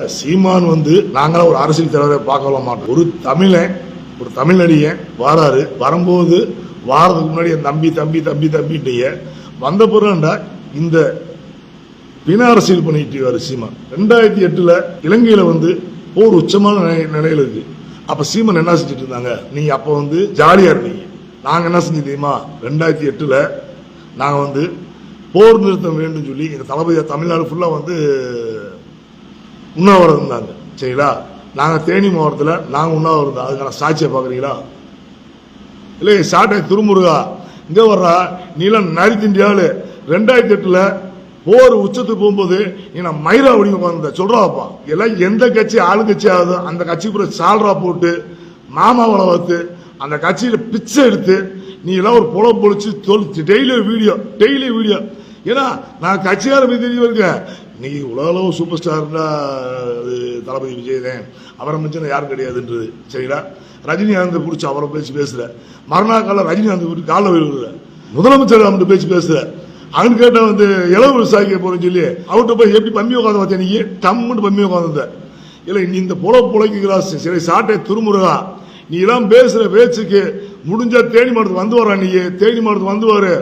சீமான் வந்து நாங்களாம் ஒரு அரசியல் தலைவரை பார்க்க மாட்டோம். ஒரு தமிழன் ஒரு தமிழ் நடிகன் வராரு. வரும்போது வாரதுக்கு முன்னாடி என் தம்பி தம்பி தம்பி தம்பிட்டீங்க வந்த பிறகுண்டா இந்த பின அரசியல் பண்ணிட்டு இருக்காரு சீமான். ரெண்டாயிரத்தி எட்டுல இலங்கையில வந்து போர் உச்சமான நிலை- நிலையில இருக்கு. அப்ப சீமான் என்ன செஞ்சுட்டு இருந்தாங்க? நீங்க அப்ப வந்து ஜாலியா இருந்தீங்க. நாங்க என்ன செஞ்சு தெரியுமா? ரெண்டாயிரத்தி எட்டுல நாங்க வந்து போர் நிறுத்தம் வேண்டும் சொல்லி எங்க தளபதி தமிழ்நாடு ஃபுல்லா வந்து உண்ணாவிரதம் இருந்தாங்க சரிங்களா? நாங்கள் தேனி மாவட்டத்தில் நாங்கள் உண்ணாவிரதம். இருந்தோம் அதுக்கான சாட்சியை பார்க்குறீங்களா? இல்லை சாட்டை திருமுருகா. இங்கே வர்றா நீலாம் நரித்திண்டியாவில் ரெண்டாயிரத்தி எட்டில் போர் உச்சத்துக்கு போகும்போது நீ நான் மயிரா ஒடி உட்காந்து சொல்கிறாப்பா எல்லாம் எந்த கட்சி ஆளுங்கட்சி ஆகுதோ அந்த கட்சி கூட சால்ரா போட்டு மாமாவளை வளர்த்து அந்த கட்சியில் பிச்சை எடுத்து நீ எல்லாம் ஒரு புலம் பொழிச்சு தொழிச்சு டெய்லி வீடியோ டெய்லி வீடியோ. ஏன்னா நான் கட்சியார மீது இருக்கேன். நீ உலகளவு சூப்பர் ஸ்டார்னா அது தளபதி விஜய் தான் அவரை மிஞ்சின யாரும் கிடையாதுன்றது. சரிங்களா? ரஜினிகாந்தை பிடிச்சி அவரை பேசி பேசுற மறுநாள் காலம் ரஜினிகாந்த் பிடிச்சி காலைல விழுகுற முதலமைச்சர் அவன் பேசி பேசுற அவன் கேட்டால் வந்து இளவு விவசாயிக்க போறேன்னு சொல்லி அவர்கிட்ட போய் எப்படி பம்மி உட்காந்து பார்த்தேன் நீ? டம்முன்னு பம்மி உட்காந்துருந்தேன் இல்லை நீ இந்த புல புழைக்கிறா சரி சாட்டை திருமுருகா. நீ எல்லாம் பேசுற பேச்சுக்கு முடிஞ்சா தேனி மாவட்டத்துக்கு வந்து வரா நீ. தேனி மாவட்டத்துக்கு வந்து வரு.